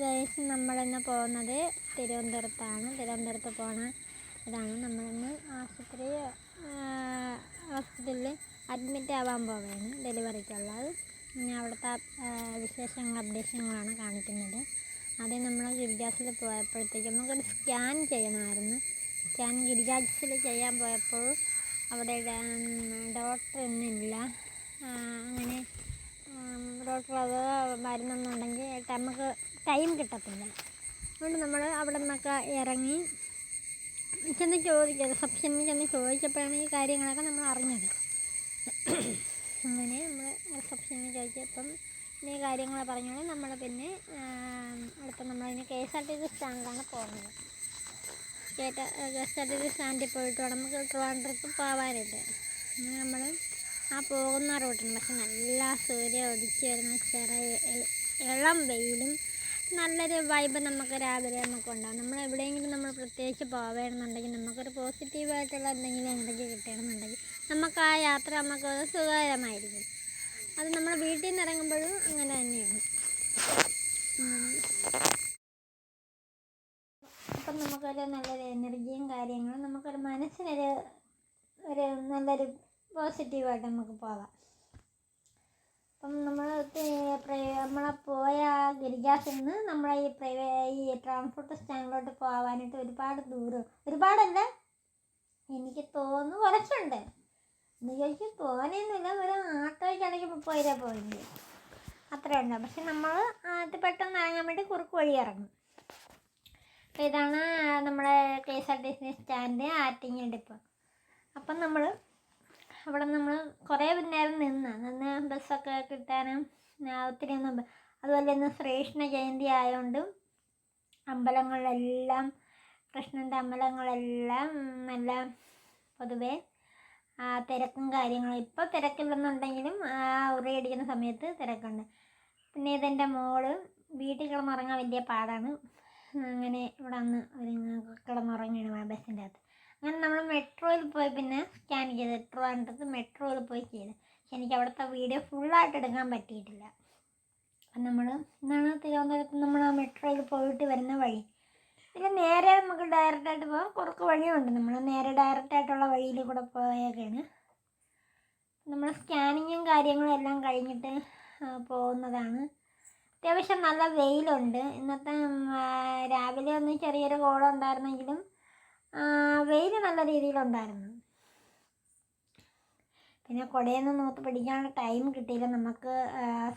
Guys നമ്മളിന്ന് പോകുന്നത്? തിരുവനന്തപുരത്താണ്. തിരുവനന്തപുരത്ത് പോണ ഇതാണ്. നമ്മളിന്ന് ആശുപത്രി ഹോസ്പിറ്റലിൽ അഡ്മിറ്റ് ആവാൻ പോവുകയാണ് ഡെലിവറിക്കുള്ളത്. പിന്നെ അവിടുത്തെ വിശേഷങ്ങൾ അപ്ഡേഷനുകളാണ് കാണിക്കുന്നത്. ആദ്യം നമ്മൾ ഗിരിജാസിൽ പോയപ്പോഴത്തേക്കും നമുക്കൊരു സ്കാൻ ചെയ്യണമായിരുന്നു. സ്കാൻ ഗിരിജാസിൽ ചെയ്യാൻ പോയപ്പോൾ അവിടെ ഡോക്ടർ ഇന്നില്ല അങ്ങനെ ഡോക്ടർ അത് മരുന്നെന്നുണ്ടെങ്കിൽ നമുക്ക് ടൈം കിട്ടത്തില്ല. അതുകൊണ്ട് നമ്മൾ അവിടെ നിന്നൊക്കെ ഇറങ്ങി ചെന്ന് ചോദിക്കുക റിസപ്ഷനിൽ ചെന്ന് ചോദിച്ചപ്പോഴാണ് ഈ കാര്യങ്ങളൊക്കെ നമ്മൾ അറിഞ്ഞത്. അങ്ങനെ നമ്മൾ റിസപ്ഷനിൽ ചോദിച്ചപ്പം ഈ കാര്യങ്ങൾ പറഞ്ഞാൽ നമ്മൾ പിന്നെ അടുത്ത നമ്മളതിന് K S R T C സ്റ്റാൻഡിലാണ് പോകുന്നത്. K S R T C സ്റ്റാൻഡിൽ പോയിട്ട് നമുക്ക് ട്രിവാൻഡ്രത്ത് പോകാനായിട്ട്. അങ്ങനെ നമ്മൾ ആ പോകുന്ന റൂട്ടുണ്ട് പക്ഷെ നല്ല സൂര്യ ഒതുക്കി വരുന്ന ചെറിയ ഇളം വെയിലും നല്ലൊരു വൈബ് നമുക്ക് രാവിലെ നമുക്ക് ഉണ്ടാകും നമ്മൾ എവിടെയെങ്കിലും നമ്മൾ പ്രത്യേകിച്ച് പോവുകയാണെന്നുണ്ടെങ്കിൽ നമുക്കൊരു പോസിറ്റീവായിട്ടുള്ള എന്തെങ്കിലും എനർജി കിട്ടണമെന്നുണ്ടെങ്കിൽ നമുക്ക് ആ യാത്ര നമുക്ക് സുഖകരമായിരിക്കും. അത് നമ്മൾ വീട്ടിൽ നിന്ന് ഇറങ്ങുമ്പോഴും അങ്ങനെ തന്നെയാണ്. അപ്പം നമുക്കൊരു നല്ലൊരു എനർജിയും കാര്യങ്ങളും നമുക്കൊരു മനസ്സിനൊരു ഒരു നല്ലൊരു പോസിറ്റീവായിട്ട് നമുക്ക് പോകാം. അപ്പം നമ്മൾ നമ്മളെ പോയ ഗിരിജാസിൽ നിന്ന് നമ്മളെ ഈ പ്രൈവേ ഈ ട്രാൻസ്പോർട്ട് സ്റ്റാൻഡിലോട്ട് പോകാനായിട്ട് ഒരുപാട് ദൂരം ഒരുപാടല്ല? എനിക്ക് തോന്നുന്നു കുറച്ചുണ്ട്. എന്ന് ചോദിച്ചു തോനെയൊന്നുമില്ല ഒരു ആട്ടോയ്ക്കാണെങ്കിൽ മുപ്പത് രൂപ പോയിന്റ് അത്രേ ഉണ്ട് പക്ഷെ നമ്മൾ അത് പെട്ടെന്ന് ഇറങ്ങാൻ വേണ്ടി കുറുക്ക് വഴി ഇറങ്ങും. അപ്പോൾ ഇതാണ് നമ്മുടെ K S R T C stand Attingal depot അപ്പം നമ്മൾ അവിടെ നമ്മൾ കുറേ നേരം നിന്ന്. നിന്ന് ബസ്സൊക്കെ കിട്ടാനും ആ, ഒത്തിരി ഒന്നും അതുപോലെ ഇന്ന് ശ്രീകൃഷ്ണ ജയന്തി ആയതുകൊണ്ട് അമ്പലങ്ങളിലെല്ലാം കൃഷ്ണന്റെ അമ്പലങ്ങളെല്ലാം നല്ല പൊതുവെ ആ, തിരക്കും കാര്യങ്ങളും. ഇപ്പോൾ തിരക്കില്ലെന്നുണ്ടെങ്കിലും ആ ഉറിയടിക്കുന്ന സമയത്ത് തിരക്കുണ്ട്. പിന്നെ ഇതെന്റെ മോൾ വീട്ടിൽ കിടന്നുറങ്ങാൻ വലിയ പാടാണ്. അങ്ങനെ ഇവിടെ വന്ന് ഒരു കിടന്നുറങ്ങുകയാണ് ബസ്സിന്റെ അകത്ത്. അങ്ങനെ നമ്മൾ മെട്രോയിൽ പോയി പിന്നെ സ്കാൻ ചെയ്ത് ട്രിവാൻഡ്രത്ത് മെട്രോയിൽ പോയി ചെയ്ത്. പക്ഷെ എനിക്ക് അവിടുത്തെ വീഡിയോ ഫുള്ളായിട്ട് എടുക്കാൻ പറ്റിയിട്ടില്ല. അപ്പം നമ്മൾ ഇന്നാണ് തിരുവനന്തപുരത്ത് നമ്മൾ ആ മെട്രോയിൽ പോയിട്ട് വരുന്ന വഴി. പിന്നെ നേരെ നമുക്ക് ഡയറക്റ്റായിട്ട് പോകാം കുറച്ച് വഴിയുണ്ട്. നമ്മൾ നേരെ ഡയറക്റ്റായിട്ടുള്ള വഴിയിൽ കൂടെ പോയേക്കാണ്. നമ്മൾ സ്കാനിങ്ങും കാര്യങ്ങളും എല്ലാം കഴിഞ്ഞിട്ട് പോകുന്നതാണ്. അത്യാവശ്യം നല്ല വെയിലുണ്ട്. ഇന്നത്തെ രാവിലെ ഒന്ന് ചെറിയൊരു കോളം ഉണ്ടായിരുന്നെങ്കിലും വെയിൽ നല്ല രീതിയിലുണ്ടായിരുന്നു. പിന്നെ കുടയൊന്നും നോത്ത് പിടിക്കാനുള്ള ടൈം കിട്ടിയില്ല. നമുക്ക്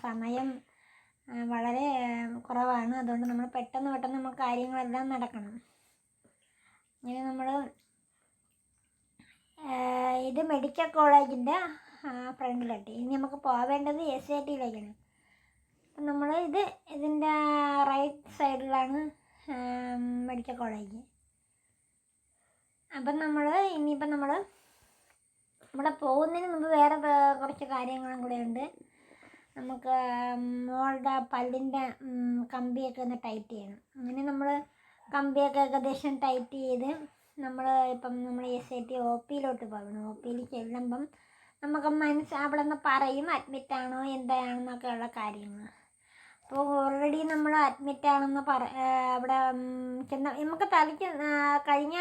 സമയം വളരെ കുറവാണ്. അതുകൊണ്ട് നമ്മൾ പെട്ടെന്ന് പെട്ടെന്ന് നമുക്ക് കാര്യങ്ങളെല്ലാം നടക്കണം. അങ്ങനെ നമ്മൾ ഇത് മെഡിക്കൽ കോളേജിന്റെ ഫ്രണ്ടിലെത്തി ഇനി നമുക്ക് പോവേണ്ടത് എസ് ഐ ടിയിലേക്കാണ് അപ്പം നമ്മൾ ഇത് ഇതിന്റെ റൈറ്റ് സൈഡിലാണ് മെഡിക്കൽ കോളേജ്. അപ്പം നമ്മൾ ഇനിയിപ്പം നമ്മൾ ഇവിടെ പോകുന്നതിന് മുമ്പ് വേറെ കുറച്ച് കാര്യങ്ങളും കൂടെ ഉണ്ട്. നമുക്ക് മോളുടെ പല്ലിന്റെ കമ്പിയൊക്കെ ഒന്ന് ടൈറ്റ് ചെയ്യണം. അങ്ങനെ നമ്മൾ കമ്പിയൊക്കെ ഏകദേശം ടൈറ്റ് ചെയ്ത് നമ്മൾ ഇപ്പം നമ്മൾ എസ് ഐ ടി ഒ പിയിലോട്ട് പോകണം. ഒ പിയിൽ ചെല്ലുമ്പം നമുക്ക് മനസ്സ് അവിടെ നിന്ന് പറയും അഡ്മിറ്റാണോ എന്താണെന്നൊക്കെ ഉള്ള കാര്യങ്ങൾ അപ്പോൾ ഓൾറെഡി നമ്മൾ അഡ്മിറ്റ് ആണെന്ന് പറ അവിടെ ചെന്ന നമുക്ക് തലയ്ക്ക് കഴിഞ്ഞ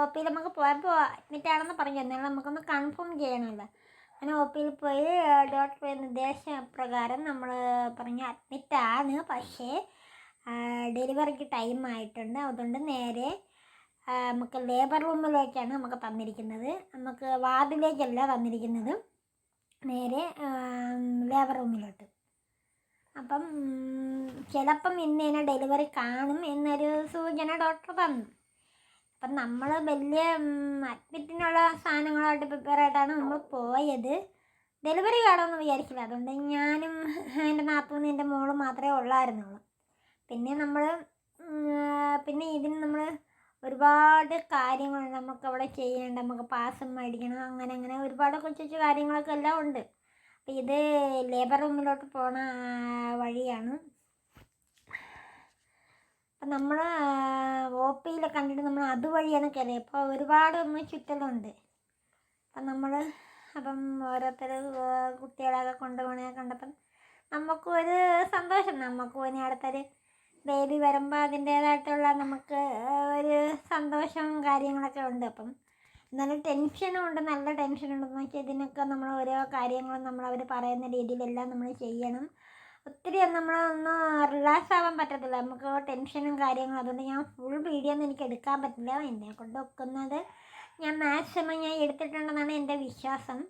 ഒ പിയിൽ നമുക്ക് പോയപ്പോൾ അഡ്മിറ്റ് ആണെന്ന് പറഞ്ഞു. എന്നാലും നമുക്കൊന്ന് കൺഫേം ചെയ്യണമല്ലോ അങ്ങനെ ഒ പിയിൽ പോയി ഡോക്ടർ നിർദ്ദേശപ്രകാരം നമ്മൾ പറഞ്ഞ അഡ്മിറ്റ് ആണ്. പക്ഷേ ഡെലിവറിക്ക് ടൈം ആയിട്ടുണ്ട്. അതുകൊണ്ട് നേരെ നമുക്ക് ലേബർ റൂമിലേക്കാണ് നമുക്ക് തന്നിരിക്കുന്നത്. നമുക്ക് വാർഡിലേക്കല്ല തന്നിരിക്കുന്നത്. നേരെ ലേബർ റൂമിലോട്ട് അപ്പം ചിലപ്പം ഇന്ന് തന്നെ ഡെലിവറി കാണും എന്നൊരു സൂചന ഡോക്ടർ തന്നു അപ്പം നമ്മൾ വലിയ അഡ്മിറ്റിനുള്ള സാധനങ്ങളായിട്ട് പ്രിപ്പയർ ആയിട്ടാണ് നമ്മൾ പോയത്. ഡെലിവറി കാണുമെന്ന് വിചാരിച്ചില്ല അതുകൊണ്ട് ഞാനും എന്റെ നാത്തൂനും എന്റെ മോളും മാത്രമേ ഉള്ളായിരുന്നുള്ളൂ. പിന്നെ നമ്മൾ പിന്നെ ഇതിന് നമ്മൾ ഒരുപാട് കാര്യങ്ങളുണ്ട് നമുക്ക് അവിടെ ചെയ്യേണ്ട നമുക്ക് പാസം മേടിക്കണം അങ്ങനെ അങ്ങനെ ഒരുപാട് കൊച്ചു കൊച്ചു കാര്യങ്ങളൊക്കെ എല്ലാം ഉണ്ട്. അപ്പം ഇത് ലേബർ റൂമിലോട്ട് പോണ വഴിയാണ്. അപ്പം നമ്മൾ ഒ പിയിൽ കണ്ടിട്ട് നമ്മൾ അതുവഴിയാണ് കയറിയത് അപ്പോൾ ഒരുപാട് ഒന്ന് ചുറ്റലുണ്ട്. അപ്പം നമ്മൾ അപ്പം ഓരോരുത്തർ കുട്ടികളെയൊക്കെ കൊണ്ടുപോകണേ കണ്ടപ്പം നമുക്കും ഒരു സന്തോഷം. നമുക്കും ഇനി അടുത്തൊരു ബേബി വരുമ്പോൾ അതിന്റേതായിട്ടുള്ള നമുക്ക് ഒരു സന്തോഷവും കാര്യങ്ങളൊക്കെ ഉണ്ട്. അപ്പം എന്നാലും ടെൻഷനും ഉണ്ട് നല്ല ടെൻഷനുണ്ടെന്ന് വെച്ചാൽ ഇതിനൊക്കെ നമ്മൾ ഓരോ കാര്യങ്ങളും നമ്മൾ അവർ പറയുന്ന രീതിയിലെല്ലാം നമ്മൾ ചെയ്യണം. ഒത്തിരി നമ്മൾ റിലാക്സ് ആവാൻ പറ്റത്തില്ല. നമുക്ക് ടെൻഷനും കാര്യങ്ങളും. അതുകൊണ്ട് ഞാൻ ഫുൾ വീഡിയോ ഒന്നും എനിക്ക് എടുക്കാൻ പറ്റില്ല. എന്നെ കൊണ്ട് വെക്കുന്നത് ഞാൻ മാക്സിമം ഞാൻ എടുത്തിട്ടുണ്ടെന്നാണ് എന്റെ വിശ്വാസം.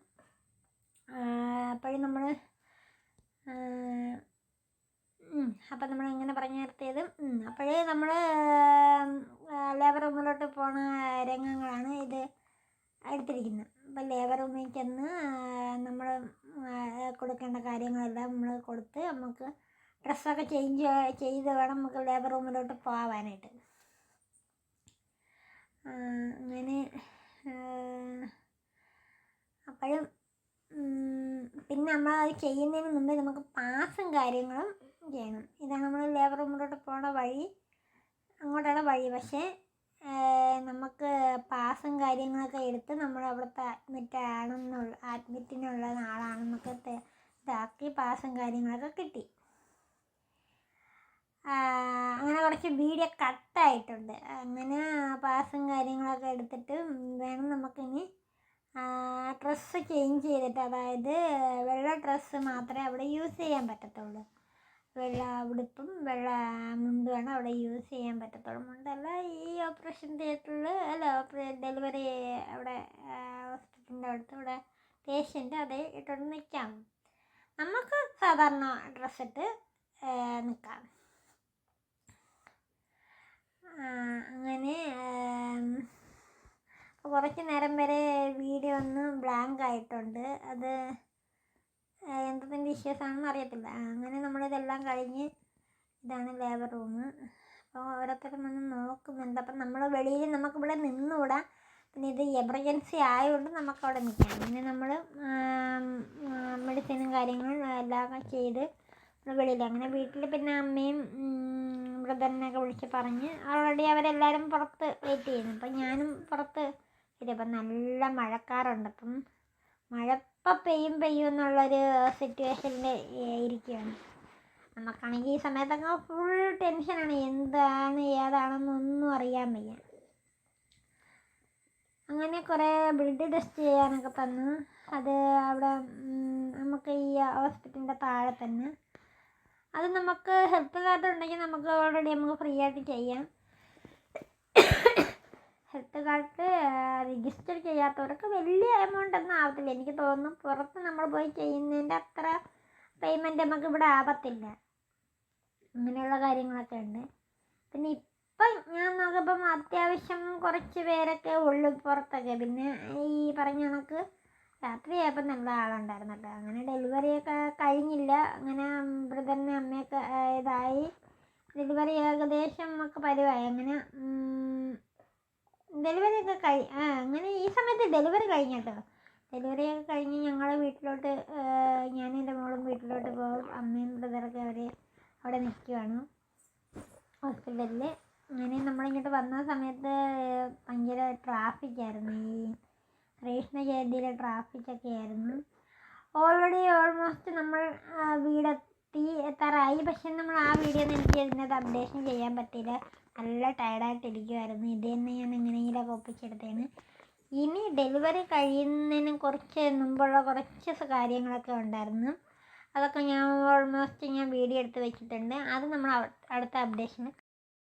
അപ്പോഴും നമ്മൾ അപ്പം നമ്മൾ എങ്ങനെ പറഞ്ഞു നിർത്തിയത്. അപ്പോഴേ നമ്മൾ ലേബർ റൂമിലോട്ട് പോണ രംഗങ്ങളാണ് ഇത്. എടുത്തിരിക്കുന്നത് അപ്പം ലേബർ റൂമിൽ ചെന്ന് നമ്മൾ കൊടുക്കേണ്ട കാര്യങ്ങളെല്ലാം നമ്മൾ കൊടുത്ത് നമുക്ക് ഡ്രസ്സൊക്കെ ചേഞ്ച് ചെയ്ത് വേണം നമുക്ക് ലേബർ റൂമിലോട്ട് പോകാനായിട്ട് അങ്ങനെ അപ്പോഴും പിന്നെ നമ്മൾ അത് ചെയ്യുന്നതിന് മുമ്പേ നമുക്ക് പാസും കാര്യങ്ങളും ചെയ്യണം. ഇതാണ് നമ്മൾ ലേബർ റൂമിലോട്ട് പോണ വഴി അങ്ങോട്ടാണ് വഴി. പക്ഷേ നമുക്ക് പാസും കാര്യങ്ങളൊക്കെ എടുത്ത് നമ്മൾ അവിടുത്തെ അഡ്മിറ്റ് ആണെന്നുള്ള അഡ്മിറ്റിനുള്ള ആളാണെന്നൊക്കെ ഇതാക്കി പാസും കാര്യങ്ങളൊക്കെ കിട്ടി. അങ്ങനെ കുറച്ച് വീഡിയോ കട്ടായിട്ടുണ്ട്. അങ്ങനെ പാസും കാര്യങ്ങളൊക്കെ എടുത്തിട്ട് വേണം നമുക്കിനി ഡ്രസ്സ് ചേഞ്ച് ചെയ്തിട്ട് അതായത് വെള്ള ഡ്രസ്സ് മാത്രമേ അവിടെ യൂസ് ചെയ്യാൻ പറ്റത്തുള്ളൂ. വെള്ള ഉടുപ്പും വെള്ള മുണ്ടുമാണ് അവിടെ യൂസ് ചെയ്യാൻ പറ്റത്തുള്ളൂ. മുണ്ടല്ല ഈ ഓപ്പറേഷൻ തിയേറ്ററിൽ അല്ല ഡെലിവറി അവിടെ ഹോസ്പിറ്റലിന്റെ അടുത്ത് ഇവിടെ പേഷ്യന്റ് അത് ഇട്ടുകൊണ്ട് നിൽക്കാം നമുക്ക് സാധാരണ ഡ്രസ്സിട്ട് നിൽക്കാം അങ്ങനെ കുറച്ച് നേരം വരെ വീഡിയോ ഒന്ന് ബ്ലാങ്ക് ആയിട്ടുണ്ട്. അത് എന്തെങ്കിലും ആണെന്ന് അറിയത്തില്ല. അങ്ങനെ നമ്മളിതെല്ലാം കഴിഞ്ഞ് ഇതാണ് ലേബർ റൂം അപ്പോൾ ഓരോരുത്തരും വന്ന് നോക്കുന്നുണ്ട്. അപ്പം നമ്മൾ വെളിയിൽ നമുക്കിവിടെ നിന്നുകൂടാ. പിന്നെ ഇത് എമർജൻസി ആയതുകൊണ്ട് നമുക്ക് അവിടെ നിൽക്കാം. പിന്നെ നമ്മൾ മെഡിസിനും കാര്യങ്ങളും എല്ലാം ചെയ്ത് വെളിയിൽ. അങ്ങനെ വീട്ടിൽ പിന്നെ അമ്മയും ബ്രദറിനെയൊക്കെ വിളിച്ച് പറഞ്ഞ് ഓൾറെഡി അവരെല്ലാവരും പുറത്ത് വെയിറ്റ് ചെയ്യുന്നു. അപ്പം ഞാനും പുറത്ത് ഇതിപ്പം നല്ല മഴക്കാറുണ്ട്. അപ്പം മഴ ഇപ്പം പെയ്യും പെയ്യും എന്നുള്ളൊരു സിറ്റുവേഷനിൽ ഇരിക്കുകയാണ്. നമുക്കാണെങ്കിൽ ഈ സമയത്തൊക്കെ ഫുൾ ടെൻഷനാണ് എന്താണ് ഏതാണെന്നൊന്നും അറിയാൻ വയ്യ. അങ്ങനെ കുറേ ബ്ലഡ് ടെസ്റ്റ് ചെയ്യാനൊക്കെ തന്നു. അത് അവിടെ നമുക്ക് ഈ ഹോസ്പിറ്റലിന്റെ താഴെ തന്നെ. അത് നമുക്ക് കാർഡ് ഉണ്ടെങ്കിൽ നമുക്ക് ഓൾറെഡി നമുക്ക് ഫ്രീ ആയിട്ട് ചെയ്യാം. ഹെൽത്ത് കാർഡ് രജിസ്റ്റർ ചെയ്യാത്തവർക്ക് വലിയ എമൗണ്ട് ഒന്നും ആവത്തില്ല. എനിക്ക് തോന്നുന്നു പുറത്ത് നമ്മൾ പോയി ചെയ്യുന്നതിന്റെ അത്ര പേയ്മെന്റ് നമുക്ക് ഇവിടെ ആവത്തില്ല. അങ്ങനെയുള്ള കാര്യങ്ങളൊക്കെ ഉണ്ട്. പിന്നെ ഇപ്പം ഞാൻ നോക്കുമ്പം അത്യാവശ്യം കുറച്ച് പേരൊക്കെ ഉള്ളു പുറത്തൊക്കെ. പിന്നെ ഈ പറഞ്ഞ കണക്ക് രാത്രിയായപ്പോൾ നല്ല കേട്ടോ അങ്ങനെ ഡെലിവറിയൊക്കെ കഴിഞ്ഞില്ല. അങ്ങനെ ബ്രദറിനെ അമ്മയൊക്കെ ഇതായി. ഡെലിവറി ഏകദേശം ഒക്കെ പരുവായി അങ്ങനെ ഡെലിവറി ഒക്കെ കഴി അങ്ങനെ ഈ സമയത്ത് ഡെലിവറി കഴിഞ്ഞ കേട്ടോ. ഡെലിവറി ഒക്കെ കഴിഞ്ഞ് ഞങ്ങൾ വീട്ടിലോട്ട് ഞാനും എന്റെ മോളും വീട്ടിലോട്ട് പോകും. അമ്മയും ബ്രദറൊക്കെ അവിടെ നിൽക്കുകയാണ്. ഹോസ്പിറ്റലിൽ അങ്ങനെ നമ്മളിങ്ങോട്ട് വന്ന സമയത്ത് ഭയങ്കര ട്രാഫിക്കായിരുന്നു ഈ കൃഷ്ണ ജയന്തിയിലെ ട്രാഫിക്കൊക്കെ ആയിരുന്നു. ഓൾറെഡി ഓൾമോസ്റ്റ് നമ്മൾ വീടെത്തി എത്താറായി. പക്ഷെ നമ്മൾ ആ വീഡിയോ ഒന്നും എനിക്ക് ഇതിനകത്ത് അപ്ഡേഷൻ ചെയ്യാൻ പറ്റിയില്ല. നല്ല ടയർഡായിട്ടിരിക്കുമായിരുന്നു ഇത് തന്നെ ഞാൻ എങ്ങനെയെങ്കിലും ഒപ്പിച്ചെടുത്തേന്. ഇനി ഡെലിവറി കഴിയുന്നതിന് കുറച്ച് മുമ്പുള്ള കുറച്ച് കാര്യങ്ങളൊക്കെ ഉണ്ടായിരുന്നു. അതൊക്കെ ഞാൻ ഓൾമോസ്റ്റ് ഞാൻ വീഡിയോ എടുത്ത് വെച്ചിട്ടുണ്ട്. അത് നമ്മൾ അടുത്ത അപ്ഡേഷന്